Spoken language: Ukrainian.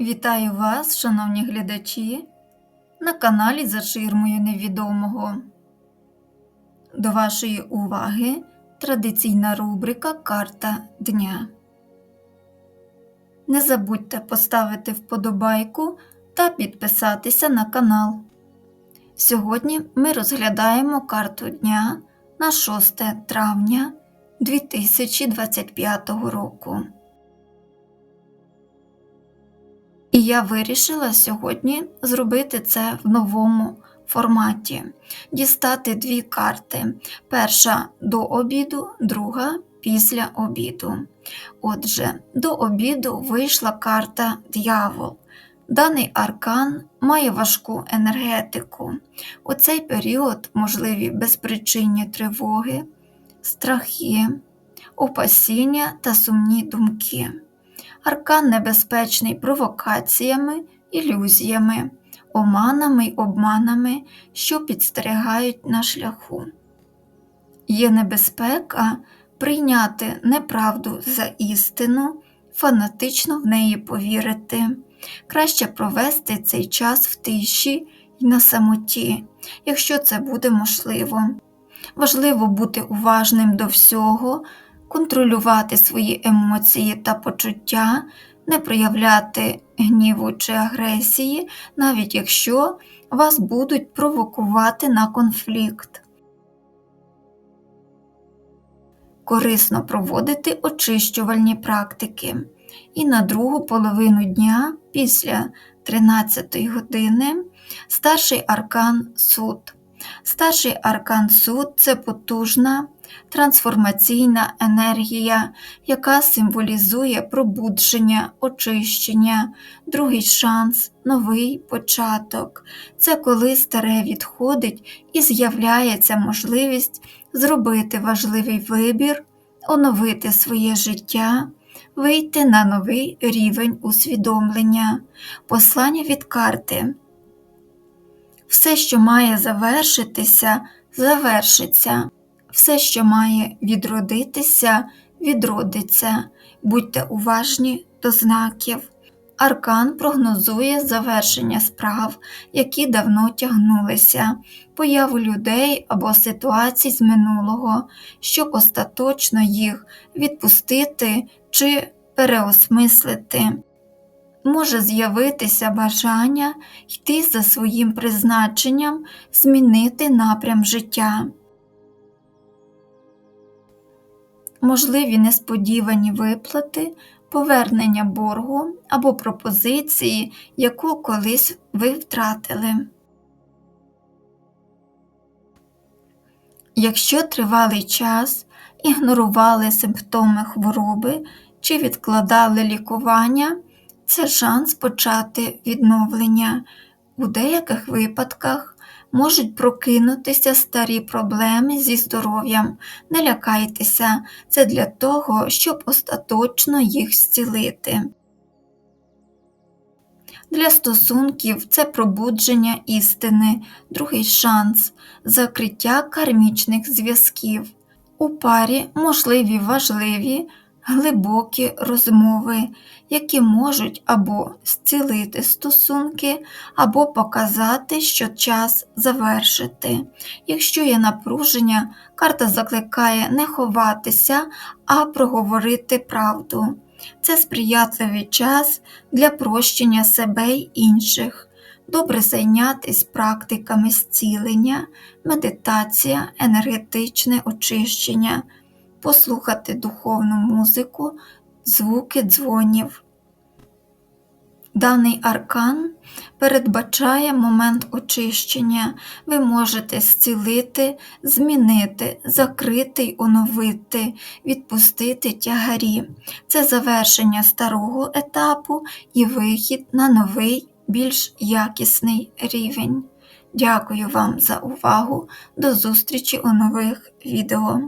Вітаю вас, шановні глядачі, на каналі За ширмою невідомого. До вашої уваги традиційна рубрика Карта Дня. Не забудьте поставити вподобайку та підписатися на канал. Сьогодні ми розглядаємо карту дня на 6 травня 2025 року. І я вирішила сьогодні зробити це в новому форматі: дістати дві карти. Перша до обіду, друга після обіду. Отже, до обіду вийшла карта Д'явол. Даний аркан має важку енергетику. У цей період можливі безпричинні тривоги, страхи, опасіння та сумні думки. Аркан небезпечний провокаціями, ілюзіями, оманами й обманами, що підстерігають на шляху. Є небезпека прийняти неправду за істину, фанатично в неї повірити, краще провести цей час в тиші й на самоті, якщо це буде можливо. Важливо бути уважним до всього контролювати свої емоції та почуття, не проявляти гніву чи агресії, навіть якщо вас будуть провокувати на конфлікт. Корисно проводити очищувальні практики. І на другу половину дня після 13 години старший аркан суд. Старший аркан суд це потужна трансформаційна енергія, яка символізує пробудження, очищення, другий шанс, новий початок. Це коли старе відходить і з'являється можливість зробити важливий вибір, оновити своє життя. Вийти на новий рівень усвідомлення, послання від карти. Все, що має завершитися, завершиться. Все, що має відродитися, відродиться, будьте уважні до знаків. Аркан прогнозує завершення справ, які давно тягнулися, появу людей або ситуацій з минулого, щоб остаточно їх відпустити чи переосмислити. Може з'явитися бажання йти за своїм призначенням, змінити напрям життя. Можливі несподівані виплати, повернення боргу або пропозиції, яку колись ви втратили. Якщо тривалий час ігнорували симптоми хвороби чи відкладали лікування, це шанс почати відновлення. У деяких випадках можуть прокинутися старі проблеми зі здоров'ям. Не лякайтеся, це для того, щоб остаточно їх зцілити. Для стосунків це пробудження істини, другий шанс, закриття кармічних зв'язків. У парі можливі важливі глибокі розмови, які можуть або зцілити стосунки, або показати, що час завершити. Якщо є напруження, карта закликає не ховатися, а проговорити правду. Це сприятливий час для прощення себе й інших. Добре зайнятися практиками зцілення, медитація, енергетичне очищення послухати духовну музику, звуки дзвонів. Даний аркан передбачає момент очищення, ви можете зцілити, змінити, закрити й оновити, відпустити тягарі. Це завершення старого етапу і вихід на новий, більш якісний рівень. Дякую вам за увагу. До зустрічі у нових відео.